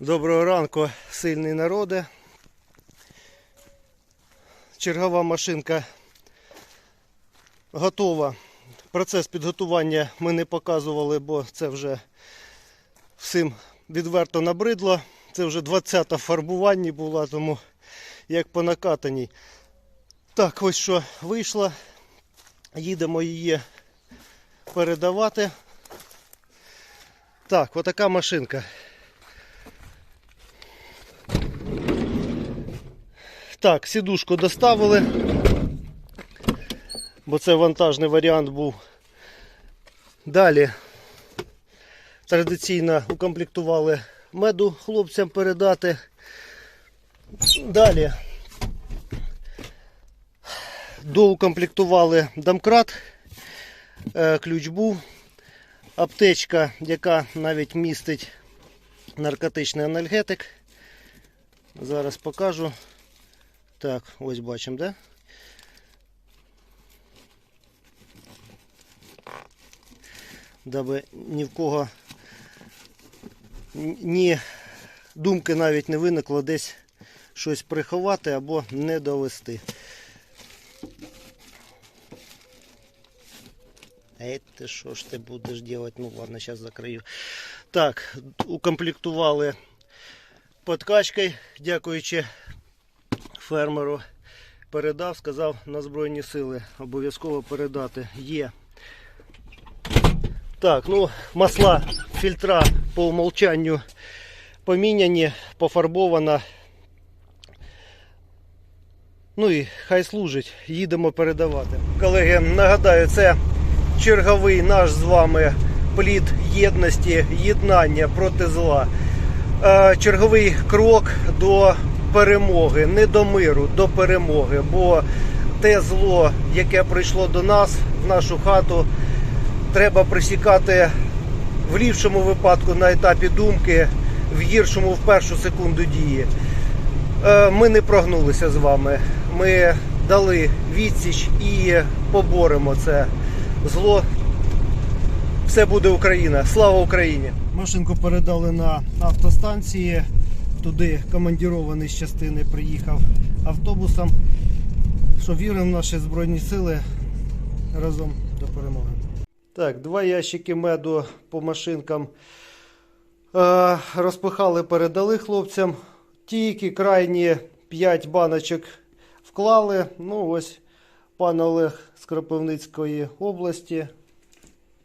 Доброго ранку, сильний народе. Чергова машинка готова. Процес підготування ми не показували, бо це вже всім відверто набридло. Це вже 20-та в фарбуванні була, тому як по накатаній. Так, ось що вийшло. Їдемо її передавати. Так, отака машинка. Так, сідушку доставили, бо це вантажний варіант був. Далі традиційно укомплектували меду хлопцям передати. Далі доукомплектували домкрат, Е, ключ був, аптечка, яка навіть містить наркотичний анальгетик. Зараз покажу. Так, ось бачимо, да? Даби ні в кого ні думки навіть не виникло десь щось приховати або не довести. Ей, ти що ж ти будеш робити? Ну ладно, зараз закрию. Так, укомплектували подкачкою, дякуючи фермеру. Передав, сказав на Збройні сили обов'язково передати. Є. Так, ну, масла, фільтра по умолчанню поміняні, пофарбована. Ну і хай служить, їдемо передавати. Колеги, нагадаю, це черговий наш з вами плід єдності, єднання проти зла. Е, Черговий крок до перемоги, не до миру, до перемоги. Бо те зло, яке прийшло до нас, в нашу хату, треба присікати в ліпшому випадку на етапі думки, в гіршому в першу секунду дії. Е, Ми не прогнулися з вами. Ми дали відсіч і поборемо це зло. Все буде Україна. Слава Україні! Машинку передали на автостанції. Туди командірований з частини приїхав автобусом. Що віримо в наші Збройні Сили разом до перемоги. Так, два ящики меду по машинкам е, розпихали, передали хлопцям. Тільки крайні 5 баночок вклали. Ну ось пан Олег з Кропивницької області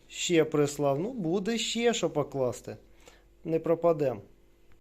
ще прислав. Ну, буде ще що покласти. Не пропадемо.